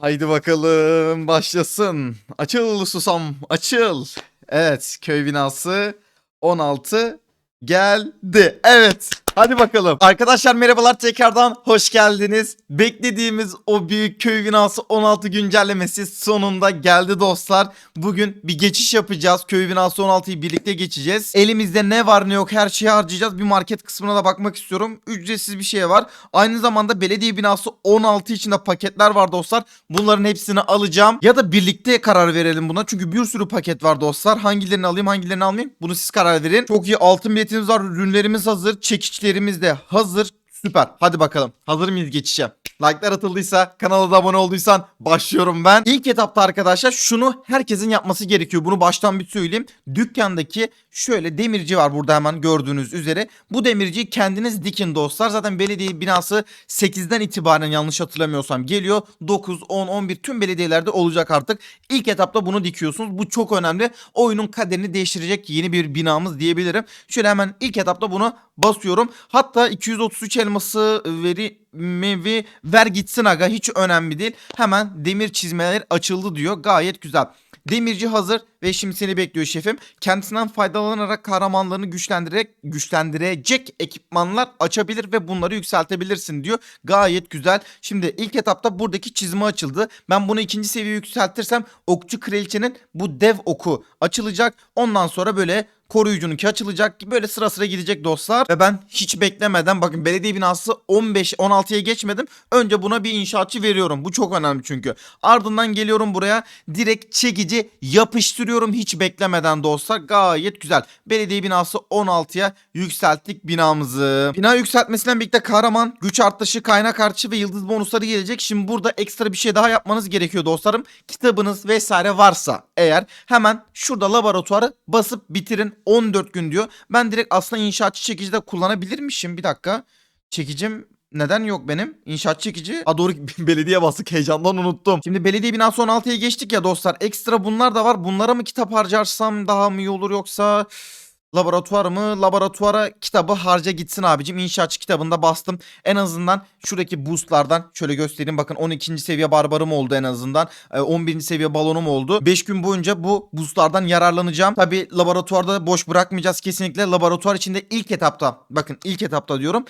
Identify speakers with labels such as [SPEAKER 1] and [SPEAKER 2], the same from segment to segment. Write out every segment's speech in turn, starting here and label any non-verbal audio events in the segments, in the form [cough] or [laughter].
[SPEAKER 1] Haydi bakalım başlasın. Açıl susam açıl. Evet köy binası 16 geldi. Evet hadi bakalım. Arkadaşlar merhabalar tekrardan hoş geldiniz. Beklediğimiz o büyük köy binası 16 güncellemesi sonunda geldi dostlar. Bugün bir geçiş yapacağız. Köy binası 16'yı birlikte geçeceğiz. Elimizde ne var ne yok her şeyi harcayacağız. Bir market kısmına da bakmak istiyorum. Ücretsiz bir şey var. Aynı zamanda belediye binası 16 içinde paketler var dostlar. Bunların hepsini alacağım. Ya da birlikte karar verelim buna. Çünkü bir sürü paket var dostlar. Hangilerini alayım hangilerini almayayım? Bunu siz karar verin. Çok iyi altın biletimiz var. Ürünlerimiz hazır. Çekiçlerimiz de hazır. Süper. Hadi bakalım. Hazır mıyız geçişe? Like'lar atıldıysa, kanala da abone olduysan başlıyorum ben. İlk etapta arkadaşlar şunu herkesin yapması gerekiyor. Bunu baştan bir söyleyeyim. Dükkandaki şöyle demirci var burada hemen gördüğünüz üzere. Bu demirciyi kendiniz dikin dostlar. Zaten belediye binası 8'den itibaren yanlış hatırlamıyorsam geliyor. 9, 10, 11 tüm belediyelerde olacak artık. İlk etapta bunu dikiyorsunuz. Bu çok önemli. Oyunun kaderini değiştirecek yeni bir binamız diyebilirim. Şöyle hemen ilk etapta bunu basıyorum. Hatta 233 elması veri mevi ver gitsin aga hiç önemli değil. Hemen demir çizmeler açıldı diyor. Gayet güzel. Demirci hazır ve şimdi seni bekliyor şefim. Kendisinden faydalanarak kahramanlarını güçlendirerek güçlendirecek ekipmanlar açabilir ve bunları yükseltebilirsin diyor. Gayet güzel. Şimdi ilk etapta buradaki çizme açıldı. Ben bunu ikinci seviye yükseltirsem okçu kraliçenin bu dev oku açılacak. Ondan sonra böyle koruyucununki açılacak. Böyle sıra sıra gidecek dostlar. Ve ben hiç beklemeden bakın belediye binası 15 16'ya geçmedim. Önce buna bir inşaatçı veriyorum. Bu çok önemli çünkü. Ardından geliyorum buraya direkt çekici yapıştırıyorum hiç beklemeden dostlar. Gayet güzel. Belediye binası 16'ya yükselttik binamızı. Bina yükseltmesinden birlikte kahraman, güç artışı, kaynak artışı ve yıldız bonusları gelecek. Şimdi burada ekstra bir şey daha yapmanız gerekiyor dostlarım. Kitabınız vesaire varsa eğer hemen şurada laboratuvarı basıp bitirin. 14 gün diyor. Ben direkt aslında inşaatçı çekici de kullanabilirmişim. Bir dakika. Çekicim neden yok benim? İnşaat çekici. A doğru [laughs] belediye bastık heyecandan unuttum. Şimdi belediye binası 16'ya geçtik ya dostlar. Ekstra bunlar da var. Bunlara mı kitap harcarsam daha mı iyi olur yoksa... Laboratuvar mı? Laboratuvara kitabı harca gitsin abicim. İnşaatçı kitabında bastım. En azından şuradaki boostlardan şöyle göstereyim. Bakın 12. seviye barbarım oldu en azından. Ee, 11. seviye balonum oldu. 5 gün boyunca bu boostlardan yararlanacağım. Tabi laboratuvarda boş bırakmayacağız kesinlikle. Laboratuvar içinde ilk etapta bakın ilk etapta diyorum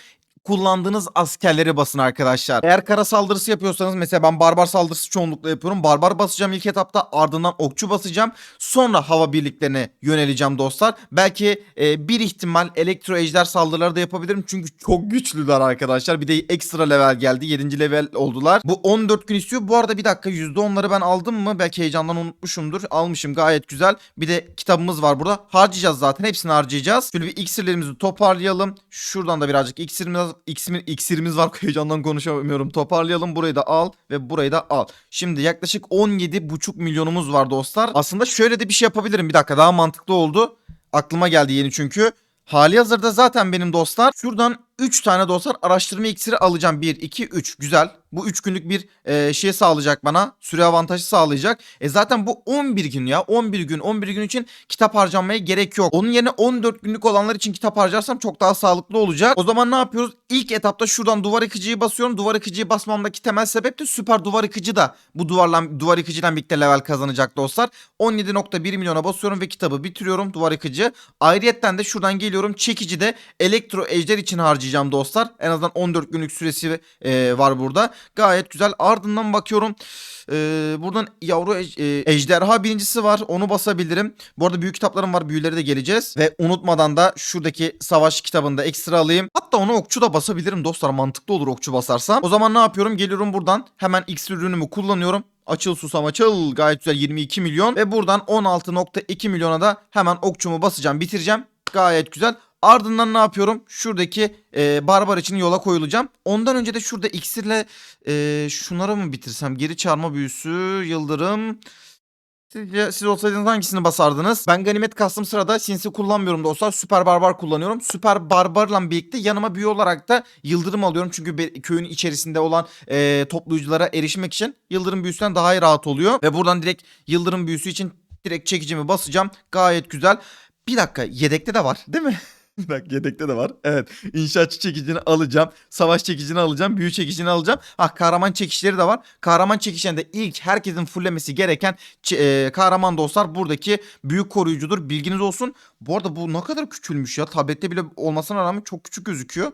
[SPEAKER 1] kullandığınız askerleri basın arkadaşlar. Eğer kara saldırısı yapıyorsanız mesela ben barbar saldırısı çoğunlukla yapıyorum. Barbar basacağım ilk etapta ardından okçu basacağım. Sonra hava birliklerine yöneleceğim dostlar. Belki e, bir ihtimal elektro ejder saldırıları da yapabilirim. Çünkü çok güçlüler arkadaşlar. Bir de ekstra level geldi. 7. level oldular. Bu 14 gün istiyor. Bu arada bir dakika %10'ları ben aldım mı? Belki heyecandan unutmuşumdur. Almışım gayet güzel. Bir de kitabımız var burada. Harcayacağız zaten. Hepsini harcayacağız. Şöyle bir iksirlerimizi toparlayalım. Şuradan da birazcık iksirimiz iksir, iksirimiz var. [laughs] Heyecandan konuşamıyorum. Toparlayalım. Burayı da al ve burayı da al. Şimdi yaklaşık 17,5 milyonumuz var dostlar. Aslında şöyle de bir şey yapabilirim. Bir dakika daha mantıklı oldu. Aklıma geldi yeni çünkü. Hali hazırda zaten benim dostlar. Şuradan 3 tane dostlar araştırma iksiri alacağım. 1, 2, 3. Güzel. Bu 3 günlük bir e, şey sağlayacak bana. Süre avantajı sağlayacak. E zaten bu 11 gün ya. 11 gün. 11 gün için kitap harcanmaya gerek yok. Onun yerine 14 günlük olanlar için kitap harcarsam çok daha sağlıklı olacak. O zaman ne yapıyoruz? İlk etapta şuradan duvar yıkıcıyı basıyorum. Duvar yıkıcıyı basmamdaki temel sebep de süper duvar yıkıcı da bu duvarla duvar yıkıcıyla birlikte level kazanacak dostlar. 17.1 milyona basıyorum ve kitabı bitiriyorum duvar yıkıcı. Ayrıyetten de şuradan geliyorum çekici de elektro ejder için harcayacağım dostlar. En azından 14 günlük süresi e, var burada. Gayet güzel. Ardından bakıyorum. Ee, buradan yavru ej- e, ejderha birincisi var. Onu basabilirim. Bu arada büyük kitaplarım var. Büyüleri de geleceğiz. Ve unutmadan da şuradaki savaş kitabında ekstra alayım. Hatta onu okçu da basabilirim dostlar. Mantıklı olur okçu basarsam. O zaman ne yapıyorum? Geliyorum buradan. Hemen X ürünümü kullanıyorum. Açıl susam açıl. Gayet güzel 22 milyon. Ve buradan 16.2 milyona da hemen okçumu basacağım. Bitireceğim. Gayet güzel. Ardından ne yapıyorum? Şuradaki e, barbar için yola koyulacağım. Ondan önce de şurada iksirle e, şunları mı bitirsem? Geri çağırma büyüsü, yıldırım. Sizce siz olsaydınız hangisini basardınız? Ben ganimet kastım sırada sinsi kullanmıyorum dostlar. Süper barbar kullanıyorum. Süper barbarla birlikte yanıma büyü olarak da yıldırım alıyorum. Çünkü köyün içerisinde olan e, toplayıcılara erişmek için yıldırım büyüsünden daha iyi rahat oluyor. Ve buradan direkt yıldırım büyüsü için direkt çekicimi basacağım. Gayet güzel. Bir dakika yedekte de var değil mi? [laughs] [laughs] Dakika yedekte de var. Evet. İnşaatçı çekicini alacağım. Savaş çekicini alacağım. Büyü çekicini alacağım. Ah kahraman çekişleri de var. Kahraman çekişlerinde ilk herkesin fullemesi gereken e, kahraman dostlar buradaki büyük koruyucudur. Bilginiz olsun. Bu arada bu ne kadar küçülmüş ya. Tablette bile olmasına rağmen çok küçük gözüküyor.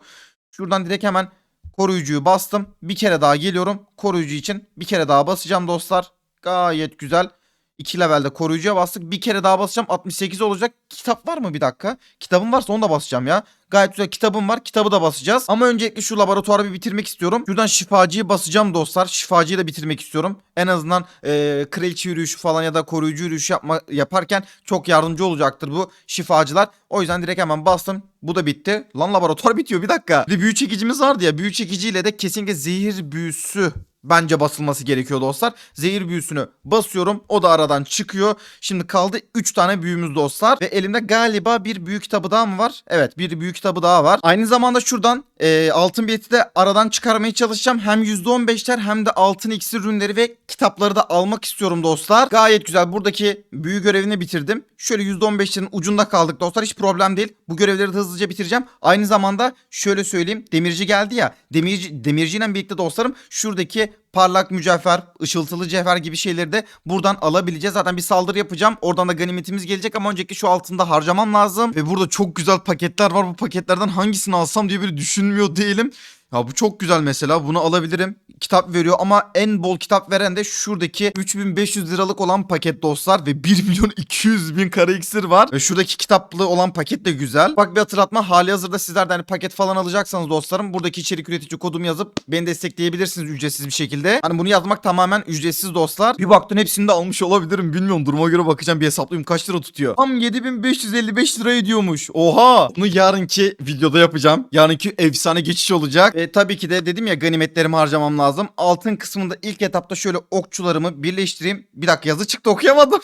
[SPEAKER 1] Şuradan direkt hemen koruyucuyu bastım. Bir kere daha geliyorum. Koruyucu için bir kere daha basacağım dostlar. Gayet güzel. 2 levelde koruyucuya bastık. Bir kere daha basacağım. 68 olacak. Kitap var mı bir dakika? Kitabım varsa onu da basacağım ya. Gayet güzel kitabım var. Kitabı da basacağız. Ama öncelikle şu laboratuvarı bir bitirmek istiyorum. Şuradan şifacıyı basacağım dostlar. Şifacıyı da bitirmek istiyorum. En azından e, kraliçe yürüyüşü falan ya da koruyucu yürüyüşü yapma, yaparken çok yardımcı olacaktır bu şifacılar. O yüzden direkt hemen bastım. Bu da bitti. Lan laboratuvar [laughs] bitiyor bir dakika. Bir de büyü çekicimiz vardı ya. Büyü çekiciyle de kesinlikle zehir büyüsü bence basılması gerekiyor dostlar. Zehir büyüsünü basıyorum. O da aradan çıkıyor. Şimdi kaldı 3 tane büyümüz dostlar. Ve elimde galiba bir büyük kitabı daha mı var? Evet bir büyük kitabı daha var. Aynı zamanda şuradan e, altın bileti de aradan çıkarmaya çalışacağım. Hem %15'ler hem de altın iksir ürünleri ve kitapları da almak istiyorum dostlar. Gayet güzel. Buradaki büyü görevini bitirdim. Şöyle %15'lerin ucunda kaldık dostlar. Hiç problem değil. Bu görevleri de hızlıca bitireceğim. Aynı zamanda şöyle söyleyeyim. Demirci geldi ya. Demirci, demirciyle birlikte dostlarım şuradaki parlak mücevher, ışıltılı cevher gibi şeyleri de buradan alabileceğiz. Zaten bir saldırı yapacağım. Oradan da ganimetimiz gelecek ama önceki şu altında harcamam lazım. Ve burada çok güzel paketler var. Bu paketlerden hangisini alsam diye bir düşünmüyor değilim. Ya bu çok güzel mesela bunu alabilirim. Kitap veriyor ama en bol kitap veren de şuradaki 3500 liralık olan paket dostlar ve 1 milyon 200 bin kara iksir var. Ve şuradaki kitaplı olan paket de güzel. Bak bir hatırlatma hali hazırda sizler de hani paket falan alacaksanız dostlarım buradaki içerik üretici kodumu yazıp beni destekleyebilirsiniz ücretsiz bir şekilde. Hani bunu yazmak tamamen ücretsiz dostlar. Bir baktın hepsini de almış olabilirim bilmiyorum duruma göre bakacağım bir hesaplayayım kaç lira tutuyor. Tam 7555 lira ediyormuş. Oha! Bunu yarınki videoda yapacağım. Yarınki efsane geçiş olacak. E, tabii ki de dedim ya ganimetlerimi harcamam lazım. Altın kısmında ilk etapta şöyle okçularımı birleştireyim. Bir dakika yazı çıktı okuyamadım.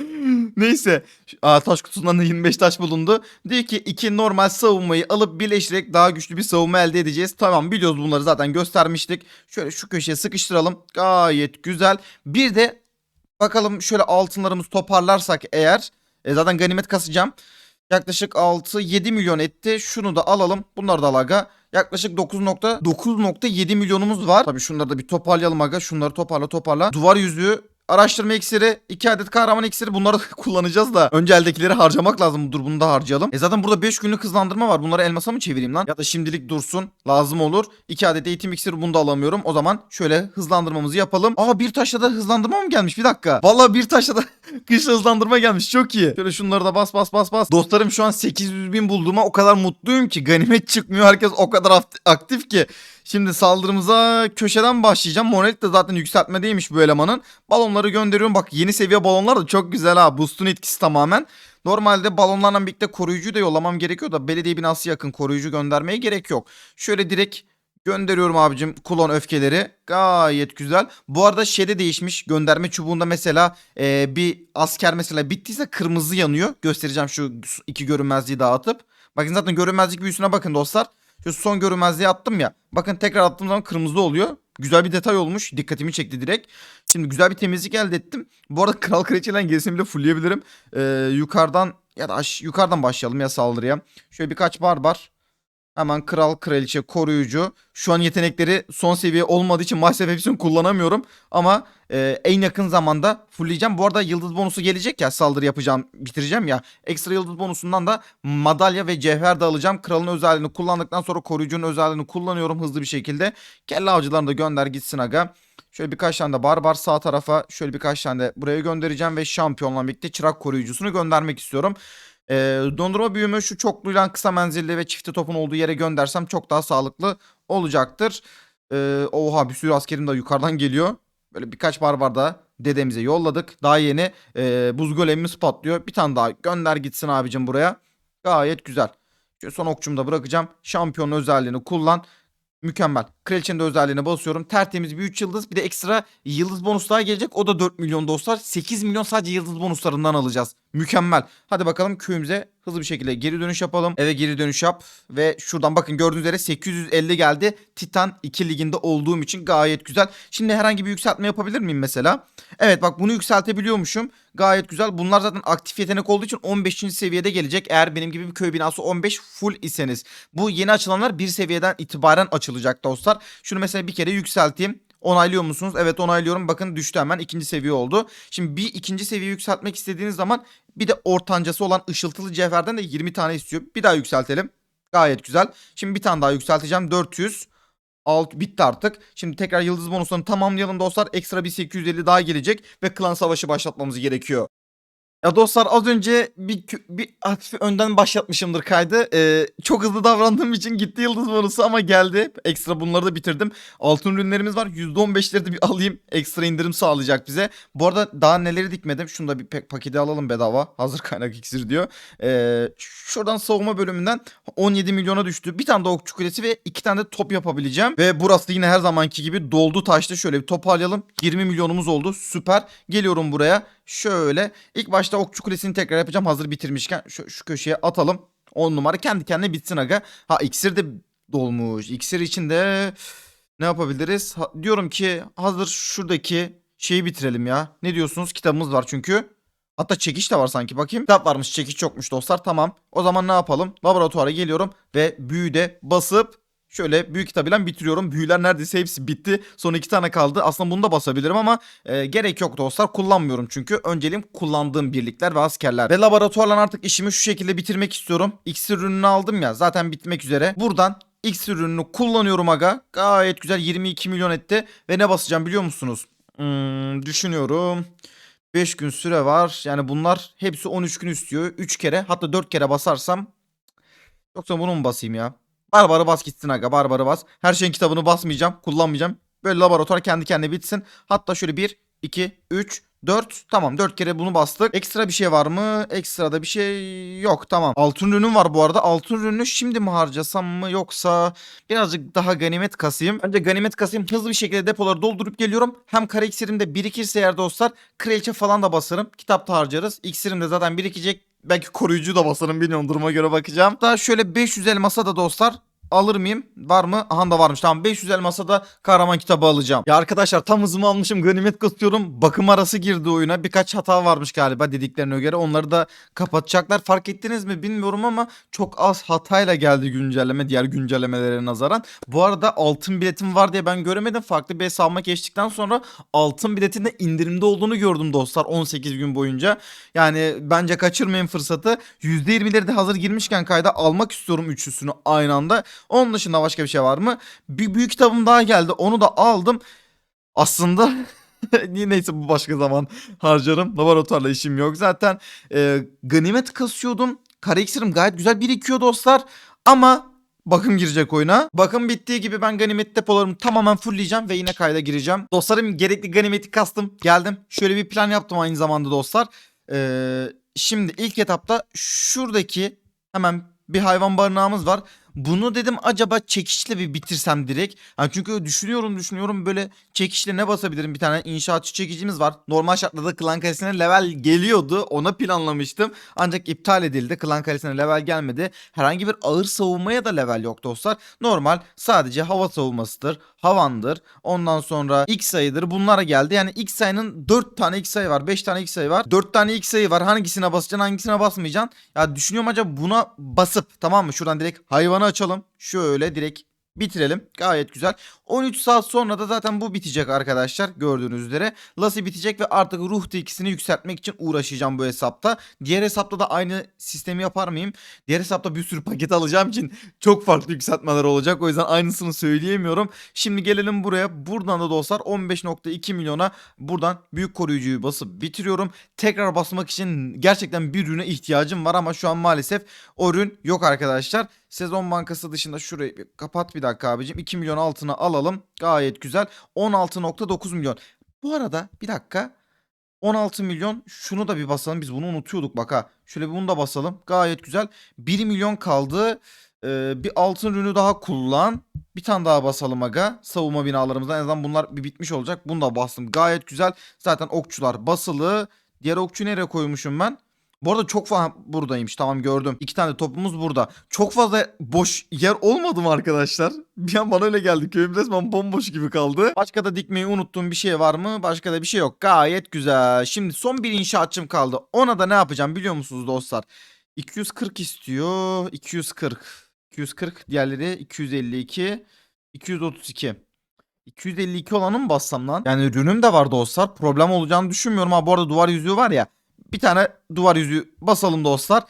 [SPEAKER 1] [laughs] Neyse. Aa, taş kutusundan da 25 taş bulundu. Diyor ki iki normal savunmayı alıp birleştirerek daha güçlü bir savunma elde edeceğiz. Tamam biliyoruz bunları zaten göstermiştik. Şöyle şu köşeye sıkıştıralım. Gayet güzel. Bir de bakalım şöyle altınlarımızı toparlarsak eğer. E, zaten ganimet kasacağım. Yaklaşık 6-7 milyon etti. Şunu da alalım. Bunlar da al aga. Yaklaşık 9.9.7 milyonumuz var. Tabii şunları da bir toparlayalım aga. Şunları toparla toparla. Duvar yüzüğü araştırma iksiri, 2 adet kahraman iksiri bunları [laughs] kullanacağız da. Önce eldekileri harcamak lazım. Dur bunu da harcayalım. E zaten burada 5 günlük hızlandırma var. Bunları elmasa mı çevireyim lan? Ya da şimdilik dursun. Lazım olur. 2 adet eğitim iksiri bunu da alamıyorum. O zaman şöyle hızlandırmamızı yapalım. Aa bir taşla da hızlandırma mı gelmiş? Bir dakika. Vallahi bir taşla da [laughs] kışla hızlandırma gelmiş. Çok iyi. Şöyle şunları da bas bas bas bas. Dostlarım şu an 800 bin bulduğuma o kadar mutluyum ki. Ganimet çıkmıyor. Herkes o kadar aktif ki. Şimdi saldırımıza köşeden başlayacağım. Monelik de zaten yükseltmedeymiş bu elemanın. Balonları gönderiyorum. Bak yeni seviye balonlar da çok güzel ha. Boost'un etkisi tamamen. Normalde balonlarla birlikte koruyucuyu da yollamam gerekiyor da belediye binası yakın koruyucu göndermeye gerek yok. Şöyle direkt gönderiyorum abicim kulon öfkeleri. Gayet güzel. Bu arada şeyde değişmiş. Gönderme çubuğunda mesela e, bir asker mesela bittiyse kırmızı yanıyor. Göstereceğim şu iki görünmezliği dağıtıp. Bakın zaten görünmezlik büyüsüne bakın dostlar. Şu son görünmezliği attım ya. Bakın tekrar attığım zaman kırmızı oluyor. Güzel bir detay olmuş. Dikkatimi çekti direkt. Şimdi güzel bir temizlik elde ettim. Bu arada [laughs] kral kraliçeden gerisini bile fullleyebilirim. Ee, yukarıdan ya da aş- yukarıdan başlayalım ya saldırıya. Şöyle birkaç barbar. Hemen kral kraliçe koruyucu. Şu an yetenekleri son seviye olmadığı için maalesef hepsini kullanamıyorum. Ama e, en yakın zamanda fullleyeceğim. Bu arada yıldız bonusu gelecek ya saldırı yapacağım bitireceğim ya. Ekstra yıldız bonusundan da madalya ve cevher de alacağım. Kralın özelliğini kullandıktan sonra koruyucunun özelliğini kullanıyorum hızlı bir şekilde. Kelle avcılarını da gönder gitsin aga. Şöyle birkaç tane de barbar sağ tarafa şöyle birkaç tane de buraya göndereceğim ve şampiyonla birlikte çırak koruyucusunu göndermek istiyorum. Ee, dondurma büyümü şu çokluyla kısa menzilli ve çifte topun olduğu yere göndersem çok daha sağlıklı olacaktır. Ee, oha bir sürü askerim de yukarıdan geliyor. Böyle birkaç barbar da dedemize yolladık. Daha yeni e, buz golemimiz patlıyor. Bir tane daha gönder gitsin abicim buraya. Gayet güzel. Son okçumu da bırakacağım. Şampiyon özelliğini kullan. Mükemmel. Kraliçenin de özelliğine basıyorum. Tertemiz bir 3 yıldız. Bir de ekstra yıldız bonus daha gelecek. O da 4 milyon dostlar. 8 milyon sadece yıldız bonuslarından alacağız. Mükemmel. Hadi bakalım köyümüze hızlı bir şekilde geri dönüş yapalım. Eve geri dönüş yap. Ve şuradan bakın gördüğünüz üzere 850 geldi. Titan 2 liginde olduğum için gayet güzel. Şimdi herhangi bir yükseltme yapabilir miyim mesela? Evet bak bunu yükseltebiliyormuşum. Gayet güzel. Bunlar zaten aktif yetenek olduğu için 15. seviyede gelecek. Eğer benim gibi bir köy binası 15 full iseniz. Bu yeni açılanlar bir seviyeden itibaren açılacak dostlar. Şunu mesela bir kere yükselteyim. Onaylıyor musunuz? Evet onaylıyorum. Bakın düştü hemen ikinci seviye oldu. Şimdi bir ikinci seviye yükseltmek istediğiniz zaman bir de ortancası olan ışıltılı cevherden de 20 tane istiyor. Bir daha yükseltelim. Gayet güzel. Şimdi bir tane daha yükselteceğim. 400. Alt bitti artık. Şimdi tekrar yıldız bonuslarını tamamlayalım dostlar. Ekstra bir 850 daha gelecek ve klan savaşı başlatmamız gerekiyor. Ya dostlar az önce bir bir hafif önden başlatmışımdır kaydı. Ee, çok hızlı davrandığım için gitti yıldız bonusu ama geldi. Ekstra bunları da bitirdim. Altın ürünlerimiz var. %15'leri de bir alayım. Ekstra indirim sağlayacak bize. Bu arada daha neleri dikmedim. Şunu da bir paketi alalım bedava. Hazır kaynak iksir diyor. Ee, şuradan savunma bölümünden 17 milyona düştü. Bir tane de okçu kulesi ve iki tane de top yapabileceğim. Ve burası yine her zamanki gibi doldu taştı. Şöyle bir toparlayalım. 20 milyonumuz oldu. Süper. Geliyorum buraya. Şöyle. İlk başta okçu kulesini tekrar yapacağım. Hazır bitirmişken şu, şu köşeye atalım. 10 numara kendi kendine bitsin aga. Ha iksir de dolmuş. İksir için de ne yapabiliriz? Ha- diyorum ki hazır şuradaki şeyi bitirelim ya. Ne diyorsunuz? Kitabımız var çünkü. Hatta çekiş de var sanki bakayım. Kitap varmış çekiş çokmuş dostlar tamam. O zaman ne yapalım? Laboratuvara geliyorum ve büyüde basıp şöyle büyük kitabıyla bitiriyorum. Büyüler neredeyse hepsi bitti. Son iki tane kaldı. Aslında bunu da basabilirim ama e, gerek yok dostlar. Kullanmıyorum çünkü. Önceliğim kullandığım birlikler ve askerler. Ve laboratuvarla artık işimi şu şekilde bitirmek istiyorum. X ürününü aldım ya zaten bitmek üzere. Buradan X ürününü kullanıyorum aga. Gayet güzel 22 milyon etti. Ve ne basacağım biliyor musunuz? Hmm, düşünüyorum. 5 gün süre var. Yani bunlar hepsi 13 gün istiyor. 3 kere hatta 4 kere basarsam. Yoksa bunu mu basayım ya? Barbarı bas gitsin aga barbarı bas. Her şeyin kitabını basmayacağım kullanmayacağım. Böyle laboratuvar kendi kendine bitsin. Hatta şöyle 1, 2, 3, 4 tamam 4 kere bunu bastık. Ekstra bir şey var mı? Ekstra da bir şey yok tamam. Altın ürünüm var bu arada. Altın ürünü şimdi mi harcasam mı yoksa birazcık daha ganimet kasayım. Önce ganimet kasayım hızlı bir şekilde depoları doldurup geliyorum. Hem kara iksirim de birikirse eğer dostlar kraliçe falan da basarım. Kitapta harcarız. İksirim de zaten birikecek. Belki koruyucu da basarım bilmiyorum duruma göre bakacağım. Daha şöyle 500 elmasa da dostlar alır mıyım? Var mı? Aha da varmış. Tamam 500 elmasa da kahraman kitabı alacağım. Ya arkadaşlar tam hızımı almışım. Ganimet kasıyorum. Bakım arası girdi oyuna. Birkaç hata varmış galiba dediklerine göre. Onları da kapatacaklar. Fark ettiniz mi bilmiyorum ama çok az hatayla geldi güncelleme diğer güncellemelere nazaran. Bu arada altın biletim var diye ben göremedim. Farklı bir hesabıma geçtikten sonra altın biletin de indirimde olduğunu gördüm dostlar 18 gün boyunca. Yani bence kaçırmayın fırsatı. %20'leri de hazır girmişken kayda almak istiyorum üçlüsünü aynı anda. Onun dışında başka bir şey var mı? Bir büyük kitabım daha geldi. Onu da aldım. Aslında [laughs] neyse bu başka zaman harcarım. Laboratuvarla işim yok zaten. Ee, ganimet kasıyordum. Kara gayet güzel birikiyor dostlar. Ama bakım girecek oyuna. Bakım bittiği gibi ben ganimet depolarımı tamamen fullleyeceğim ve yine kayda gireceğim. Dostlarım gerekli ganimeti kastım. Geldim. Şöyle bir plan yaptım aynı zamanda dostlar. Ee, şimdi ilk etapta şuradaki hemen bir hayvan barınağımız var. Bunu dedim acaba çekişle bir bitirsem direkt. Ha çünkü düşünüyorum düşünüyorum böyle çekişle ne basabilirim? Bir tane inşaatçı çekicimiz var. Normal şartlarda klan kalesine level geliyordu. Ona planlamıştım. Ancak iptal edildi. Klan kalesine level gelmedi. Herhangi bir ağır savunmaya da level yok dostlar. Normal sadece hava savunmasıdır. Havandır. Ondan sonra X sayıdır. Bunlara geldi. Yani X sayının 4 tane X sayı var. 5 tane X sayı var. 4 tane X sayı var. Hangisine basacaksın hangisine basmayacaksın. Ya düşünüyorum acaba buna basıp tamam mı? Şuradan direkt hayvanı açalım. Şöyle direkt bitirelim. Gayet güzel. 13 saat sonra da zaten bu bitecek arkadaşlar. Gördüğünüz üzere. Lassie bitecek ve artık ruh ikisini yükseltmek için uğraşacağım bu hesapta. Diğer hesapta da aynı sistemi yapar mıyım? Diğer hesapta bir sürü paket alacağım için çok farklı yükseltmeler olacak. O yüzden aynısını söyleyemiyorum. Şimdi gelelim buraya. Buradan da dostlar 15.2 milyona buradan büyük koruyucuyu basıp bitiriyorum. Tekrar basmak için gerçekten bir ürüne ihtiyacım var ama şu an maalesef o ürün yok arkadaşlar. Sezon bankası dışında şurayı kapat bir dakika abicim. 2 milyon altına alalım. Gayet güzel. 16.9 milyon. Bu arada bir dakika. 16 milyon şunu da bir basalım. Biz bunu unutuyorduk bak ha. Şöyle bir bunu da basalım. Gayet güzel. 1 milyon kaldı. Ee, bir altın ürünü daha kullan. Bir tane daha basalım aga. Savunma binalarımızdan en azından bunlar bir bitmiş olacak. Bunu da bastım. Gayet güzel. Zaten okçular basılı. Diğer okçu nereye koymuşum ben? Bu arada çok fazla buradaymış tamam gördüm. İki tane topumuz burada. Çok fazla boş yer olmadı mı arkadaşlar? [laughs] Bir an bana öyle geldi. Köyüm resmen bomboş gibi kaldı. Başka da dikmeyi unuttuğum bir şey var mı? Başka da bir şey yok. Gayet güzel. Şimdi son bir inşaatçım kaldı. Ona da ne yapacağım biliyor musunuz dostlar? 240 istiyor. 240. 240 diğerleri 252. 232. 252 olanı mı bassam lan? Yani ürünüm de var dostlar. Problem olacağını düşünmüyorum. Ha bu arada duvar yüzüğü var ya. Bir tane duvar yüzüğü basalım dostlar.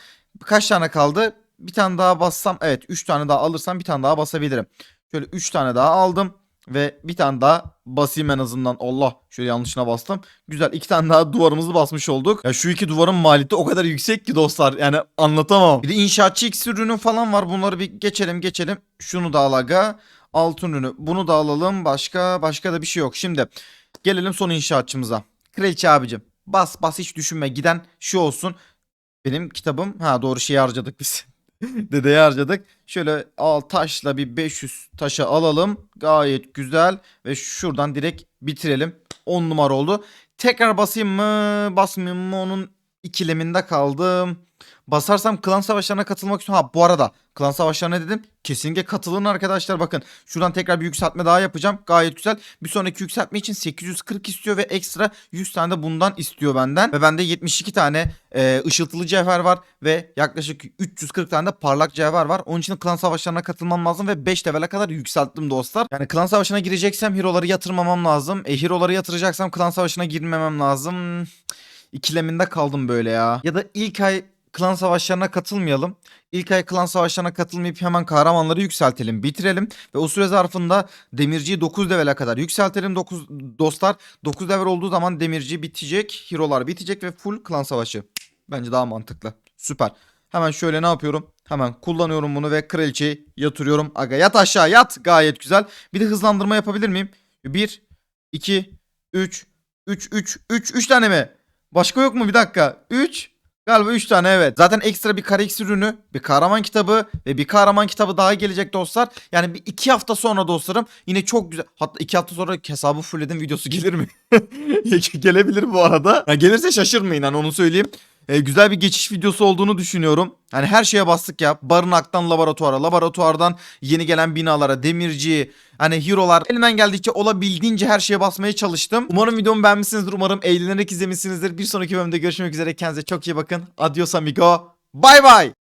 [SPEAKER 1] Kaç tane kaldı? Bir tane daha bassam. Evet 3 tane daha alırsam bir tane daha basabilirim. Şöyle 3 tane daha aldım. Ve bir tane daha basayım en azından. Allah şöyle yanlışına bastım. Güzel iki tane daha duvarımızı basmış olduk. Ya şu iki duvarın maliyeti o kadar yüksek ki dostlar. Yani anlatamam. Bir de inşaatçı X ürünü falan var. Bunları bir geçelim geçelim. Şunu da al aga. Altın ürünü. Bunu da alalım. Başka başka da bir şey yok. Şimdi gelelim son inşaatçımıza. Kraliçe abicim. Bas bas hiç düşünme. Giden şu olsun. Benim kitabım. Ha doğru şeyi harcadık biz. [laughs] Dedeyi harcadık. Şöyle al taşla bir 500 taşı alalım. Gayet güzel. Ve şuradan direkt bitirelim. 10 numara oldu. Tekrar basayım mı basmayayım mı onun ikileminde kaldım. Basarsam klan savaşlarına katılmak istiyorum. Ha bu arada klan savaşlarına dedim. Kesinlikle katılın arkadaşlar bakın. Şuradan tekrar bir yükseltme daha yapacağım. Gayet güzel. Bir sonraki yükseltme için 840 istiyor ve ekstra 100 tane de bundan istiyor benden. Ve bende 72 tane e, ışıltılı cevher var ve yaklaşık 340 tane de parlak cevher var. Onun için klan savaşlarına katılmam lazım ve 5 level'e kadar yükselttim dostlar. Yani klan savaşına gireceksem hero'ları yatırmamam lazım. E hero'ları yatıracaksam klan savaşına girmemem lazım. İkileminde kaldım böyle ya. Ya da ilk ay klan savaşlarına katılmayalım. İlk ay klan savaşlarına katılmayıp hemen kahramanları yükseltelim, bitirelim ve o süre zarfında demirciyi 9 level'e kadar yükseltelim 9 dostlar. 9 level olduğu zaman demirci bitecek, hero'lar bitecek ve full klan savaşı. Bence daha mantıklı. Süper. Hemen şöyle ne yapıyorum? Hemen kullanıyorum bunu ve kraliçeyi yatırıyorum. Aga yat aşağı yat. Gayet güzel. Bir de hızlandırma yapabilir miyim? 1, 2, 3, 3, 3, 3, 3 tane mi? Başka yok mu? Bir dakika. 3, Galiba 3 tane evet. Zaten ekstra bir kare X ürünü, bir kahraman kitabı ve bir kahraman kitabı daha gelecek dostlar. Yani bir 2 hafta sonra dostlarım yine çok güzel. Hatta 2 hafta sonra hesabı fullledim videosu gelir mi? [laughs] Gelebilir bu arada. Ya gelirse şaşırmayın hani onu söyleyeyim. Ee, güzel bir geçiş videosu olduğunu düşünüyorum. Hani her şeye bastık ya. Barınaktan laboratuvara, laboratuvardan yeni gelen binalara, demirci, hani hero'lar. Elimden geldikçe olabildiğince her şeye basmaya çalıştım. Umarım videomu beğenmişsinizdir. Umarım eğlenerek izlemişsinizdir. Bir sonraki bölümde görüşmek üzere. Kendinize çok iyi bakın. Adios amigo. Bye bye.